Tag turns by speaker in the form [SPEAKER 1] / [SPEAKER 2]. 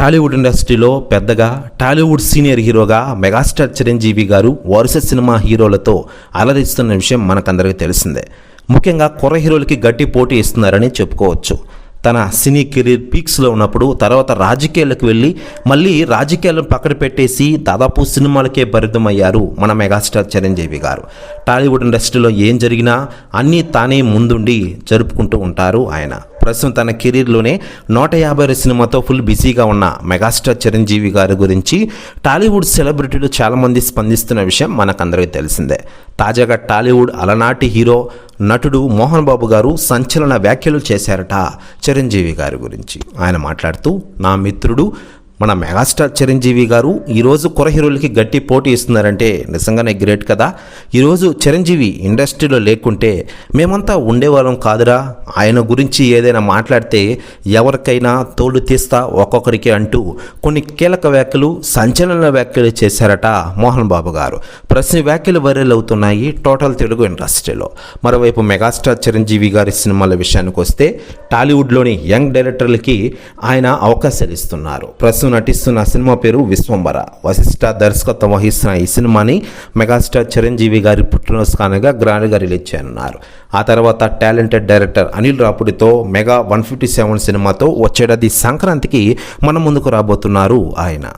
[SPEAKER 1] టాలీవుడ్ ఇండస్ట్రీలో పెద్దగా Tollywood senior హీరోగా మెగాస్టార్ చిరంజీవి గారు వరుస సినిమా హీరోలతో అలరిస్తున్న విషయం మనకందరికీ తెలిసిందే. ముఖ్యంగా కుర్ర హీరోలకి గట్టి పోటీ ఇస్తున్నారని చెప్పుకోవచ్చు. తన సినీ కెరీర్ పీక్స్లో ఉన్నప్పుడు తర్వాత రాజకీయాలకు వెళ్ళి మళ్ళీ రాజకీయాలను పక్కన పెట్టేసి దాదాపు సినిమాలకే పరిమితమయ్యారు మన మెగాస్టార్ చిరంజీవి గారు. టాలీవుడ్ ఇండస్ట్రీలో ఏం జరిగినా అన్నీ తానే ముందుండి జరుపుకుంటూ ఉంటారు ఆయన. ప్రస్తుతం తన కెరీర్లోనే నూట యాభై ఆరు సినిమాతో ఫుల్ బిజీగా ఉన్న మెగాస్టార్ చిరంజీవి గారి గురించి టాలీవుడ్ సెలబ్రిటీలు చాలామంది స్పందిస్తున్న విషయం మనకందరికీ తెలిసిందే. తాజాగా టాలీవుడ్ అలనాటి హీరో నటుడు మోహన్ బాబు గారు సంచలన వ్యాఖ్యలు చేశారట చిరంజీవి గారి గురించి. ఆయన మాట్లాడుతూ నా మిత్రుడు మన మెగాస్టార్ చిరంజీవి గారు ఈరోజు కుర హీరోలకి గట్టి పోటీ ఇస్తున్నారంటే నిజంగానే గ్రేట్ కదా. ఈరోజు చిరంజీవి ఇండస్ట్రీలో లేకుంటే మేమంతా ఉండేవాళ్ళం కాదురా. ఆయన గురించి ఏదైనా మాట్లాడితే ఎవరికైనా తోడు తీస్తా ఒక్కొక్కరికి అంటూ కొన్ని కీలక వ్యాఖ్యలు సంచలన వ్యాఖ్యలు చేశారట మోహన్ బాబు గారు. ప్రశ్న వ్యాఖ్యలు వైరల్ అవుతున్నాయి టోటల్ తెలుగు ఇండస్ట్రీలో. మరోవైపు మెగాస్టార్ చిరంజీవి గారి సినిమాల విషయానికి వస్తే టాలీవుడ్లోని యంగ్ డైరెక్టర్లకి ఆయన అవకాశాలు ఇస్తున్నారు. ప్రస్తుతం నటిస్తున్న సినిమా పేరు విశ్వంబర. వశిష్ఠ దర్శకత్వం వహిస్తున్న ఈ సినిమాని మెగాస్టార్ చిరంజీవి గారి పుట్టినరోజు కానుగా గ్రాండ్గా రిలీజ్ చేయనున్నారు. ఆ తర్వాత టాలెంటెడ్ డైరెక్టర్ అనిల్ రాపుడితో మెగా వన్ ఫిఫ్టీ సెవెన్ సినిమాతో వచ్చేటది సంక్రాంతికి మన ముందుకు రాబోతున్నారు ఆయన.